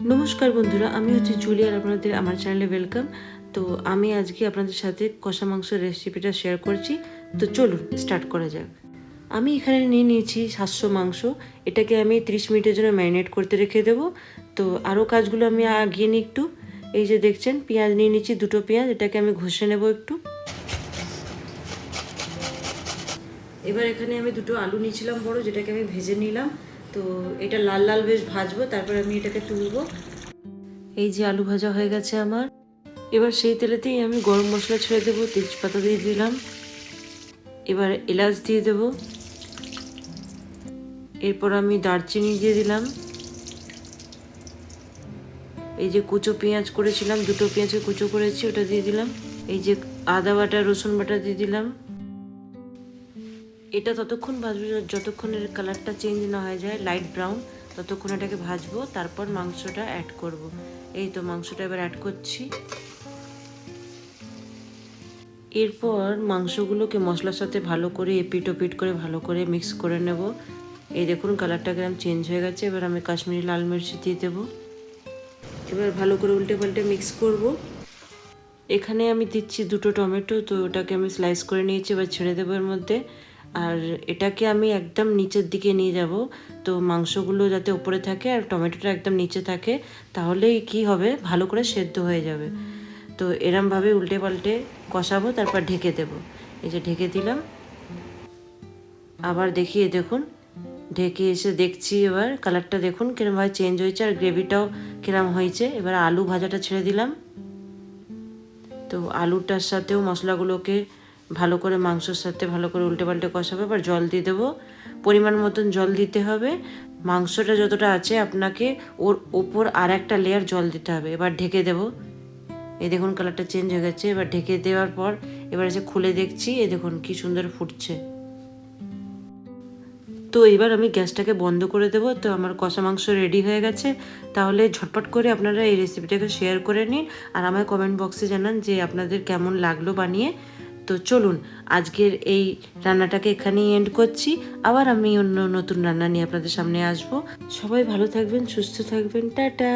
নমস্কার বন্ধুরা, আমি হচ্ছে জুলি আর আপনাদের আমার চ্যানেলে ওয়েলকাম তো আমি আজকে আপনাদের সাথে কষা মাংসের রেসিপিটা শেয়ার করছি। তো চলুন স্টার্ট করা যাক। আমি এখানে নিয়ে নিয়েছি সাতশো মাংস। এটাকে আমি ত্রিশ মিনিটের জন্য ম্যারিনেট করতে রেখে দেবো। তো আরও কাজগুলো আমি আগিয়ে নিই একটু। এই যে দেখছেন, পেঁয়াজ নিয়ে নিচ্ছি, দুটো পেঁয়াজ। এটাকে আমি ঘষে নেব একটু। এবার এখানে আমি দুটো আলু নিয়েছিলাম বড়, যেটাকে আমি ভেজে নিলাম। তো এটা লাল লাল বেশ ভাজবো, তারপর আমি এটাকে তুলবো। এই যে আলু ভাজা হয়ে গেছে আমার। এবার সেই তেলেতেই আমি গরম মশলা ছেড়ে দেবো, তেজপাতা দিয়ে দিলাম। এবার এলাচ দিয়ে দেবো। এরপর আমি দারচিনি দিয়ে দিলাম। এই যে কুচো পেঁয়াজ করেছিলাম, দুটো পেঁয়াজে কুচো করেছি, ওটা দিয়ে দিলাম। এই যে আদা বাটা, রসুন বাটা দিয়ে দিলাম। এটা ততক্ষণ ভাজবো যতক্ষণ এর কালারটা চেঞ্জ না হয়ে যায় লাইট ব্রাউন ততক্ষণ এটাকে ভাজবো, তারপর মাংসটা অ্যাড করব। এই তো মাংসটা এবার অ্যাড করছি। এরপর মাংসগুলোকে মশলার সাথে ভালো করে এপিট ওপিট করে ভালো করে মিক্স করে নেব। এই দেখুন কালারটা কিরম চেঞ্জ হয়ে গেছে, এবার আমি কাশ্মীরি লাল মির্চি দিয়ে দেবো। এবার ভালো করে উল্টে পাল্টে মিক্স করব। এখানে আমি দিচ্ছি দুটো টমেটো, তো ওটাকে আমি স্লাইস করে নিয়েছি, এবার ছেড়ে দেবো এর মধ্যে। আর এটাকে আমি একদম নিচের দিকে নিয়ে যাব। তো মাংসগুলো যাতে উপরে থাকে আর টমেটোটা একদম নিচে থাকে, তাহলেই কি হবে? ভালো করে সেদ্ধ হয়ে যাবে। তো এরমভাবে উল্টে পাল্টে কষাবো, তারপর ঢেকে দেব। এই যে ঢেকে দিলাম। আবার দেখিয়ে দেখুন। ঢেকে এসে দেখছি এবার, কালারটা দেখুন কিরমভাবে চেঞ্জ হয়েছে আর গ্রেভিটাও কিরম হয়েছে। এবার আলু ভাজাটা ছেড়ে দিলাম। তো আলুটার সাথেও মশলাগুলোকে ভালো করে মাংসর সাথে ভালো করে উল্টে পাল্টে কষাবে, এবার জল দিয়ে দেবো। পরিমাণ মতন জল দিতে হবে। মাংসটা যতটা আছে আপনাকে ওর ওপর আর একটা লেয়ার জল দিতে হবে। এবার ঢেকে দেবো। এই দেখুন কালারটা চেঞ্জ হয়ে গেছে। এবার ঢেকে দেওয়ার পর এবার এসে খুলে দেখছি, এ দেখুন কি সুন্দর ফুটছে। তো এবার আমি গ্যাসটাকে বন্ধ করে দেবো। তো আমার কষা মাংস রেডি হয়ে গেছে। তাহলে ঝটপট করে আপনারা এই রেসিপিটাকে শেয়ার করে নিন। আর আমায় কমেন্ট বক্সে জানান যে আপনাদের কেমন লাগল বানিয়ে। তো চলুন, আজকের এই রান্নাটাকে এখানেই এন্ড করছি। আবার আমি অন্য নতুন রান্না নিয়ে আপনাদের সামনে আসব। সবাই ভালো থাকবেন, সুস্থ থাকবেন, টাটা!